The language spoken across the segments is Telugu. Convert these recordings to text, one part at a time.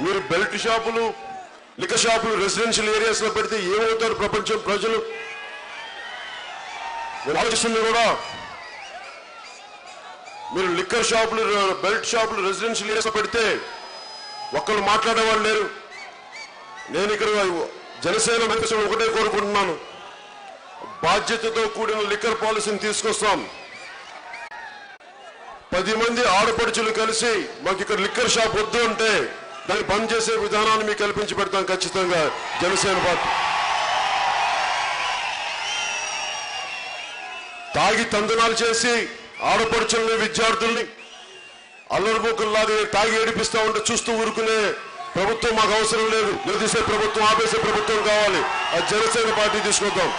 మీరు బెల్ట్ షాపులు లిక షాపులు రెసిడెన్షియల్ ఏరియాస్లో పెడితే ఏమవుతారు ప్రపంచం ప్రజలు? నేను ఆలోచిస్తుంది కూడా? మీరు లిక్కర్ షాపులు బెల్ట్ షాపులు రెసిడెన్షియల్ ఏరియాస్ పెడితే ఒక్కరు మాట్లాడేవాళ్ళు లేరు. నేను ఇక్కడ జనసేన మేనిఫెస్టో ఒకటే కోరుకుంటున్నాను. బాధ్యతతో కూడిన లిక్కర్ పాలసీని తీసుకొస్తాం. పది మంది ఆడపడుచులు కలిసి మాకు ఇక్కడ లిక్కర్ షాప్ వద్దు అంటే దాన్ని బంద్ చేసే విధానాన్ని మీకు కల్పించి పెడతాం ఖచ్చితంగా జనసేన పార్టీ. తాగి తందనాలు చేసి ఆడపడుచుల్ని విద్యార్థుల్ని అల్లరిబోకుల్లాగా తాగి ఏడిపిస్తూ ఉంటే చూస్తూ ఊరుకునే ప్రభుత్వం మాకు అవసరం లేదు. నిలదీసే ప్రభుత్వం ఆపేసే ప్రభుత్వం కావాలి. అది జనసేన పార్టీ తీసుకుందాం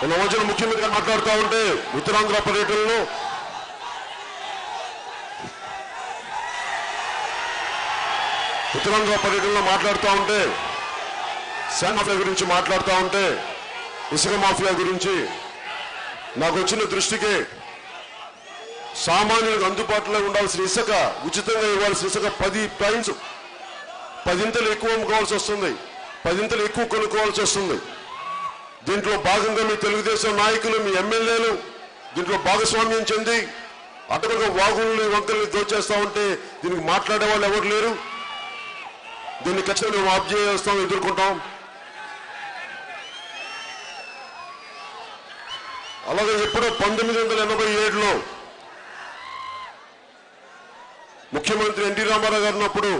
నిన్న రోజున ముఖ్యమంత్రి గారు మాట్లాడుతూ ఉంటే ఉత్తరాంధ్ర పర్యటనలో ఉత్తరాంధ్ర పర్యటనలో మాట్లాడుతూ ఉంటే శాండ్ మాఫియా గురించి మాట్లాడుతూ ఉంటే ఇసుక మాఫియా గురించి నాకు వచ్చిన దృష్టికి సామాన్యులకు అందుబాటులో ఉండాల్సిన ఇసుక ఉచితంగా ఇవ్వాల్సిన ఇసుక పది టైమ్స్ పదింతలు ఎక్కువ అమ్ముకోవాల్సి వస్తుంది. పదింతలు ఎక్కువ కొనుక్కోవాల్సి వస్తుంది. దీంట్లో భాగంగా మీ తెలుగుదేశం నాయకులు మీ ఎమ్మెల్యేలు దీంట్లో భాగస్వామ్యం చెంది అటుగా వాగుల్ని వంకల్ని దోచేస్తా ఉంటే దీనికి మాట్లాడే వాళ్ళు ఎవరు లేరు? దీన్ని ఖచ్చితంగా మేము ఆఫ్ చేస్తాం ఎదుర్కొంటాం. అలాగే ఎప్పుడో పంతొమ్మిది వందల ఎనభై ఏడులో ముఖ్యమంత్రి ఎన్టీ రామారావు గారు ఉన్నప్పుడు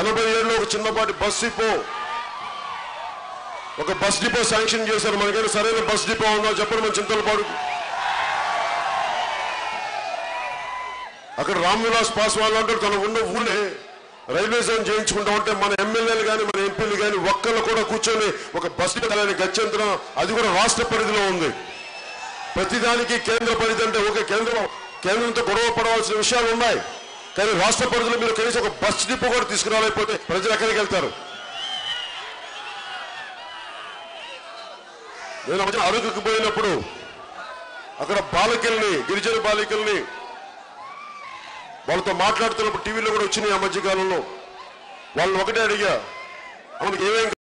ఎనభై ఏడులో ఒక చిన్నపాటి బస్సు డిపో ఒక బస్ డిపో శాంక్షన్ చేశారు. మనకైనా సరైన బస్ డిపో ఉందో? చెప్పండి మన చింతలపాడు అక్కడ రామ్ విలాస్ పాస్వాన్ అంటారు తన ఉన్న ఊళ్ళే రైల్వే జోన్ చేయించుకుంటా ఉంటే మన ఎమ్మెల్యేలు కానీ మన ఎంపీలు కానీ ఒక్కళ్ళు కూడా కూర్చొని ఒక బస్ డిపో గత్యంతరం అది కూడా రాష్ట్ర పరిధిలో ఉంది. ప్రతిదానికి కేంద్ర పరిధి అంటే ఒక కేంద్రం కేంద్రంతో గొడవ పడవలసిన విషయాలు ఉన్నాయి. కానీ రాష్ట్ర పరిధిలో మీరు కనీసం ఒక బస్ డిపో కూడా తీసుకురాలేకపోతే ప్రజలు ఎక్కడికి వెళ్తారు? నేను ఆ అరకుకు పోయినప్పుడు అక్కడ బాలికల్ని గిరిజన బాలికల్ని వాళ్ళతో మాట్లాడుతున్నప్పుడు టీవీలో కూడా వచ్చినాయి ఆ మధ్య కాలంలో వాళ్ళని ఒకటే అడిగా ఆమెకి ఏమేం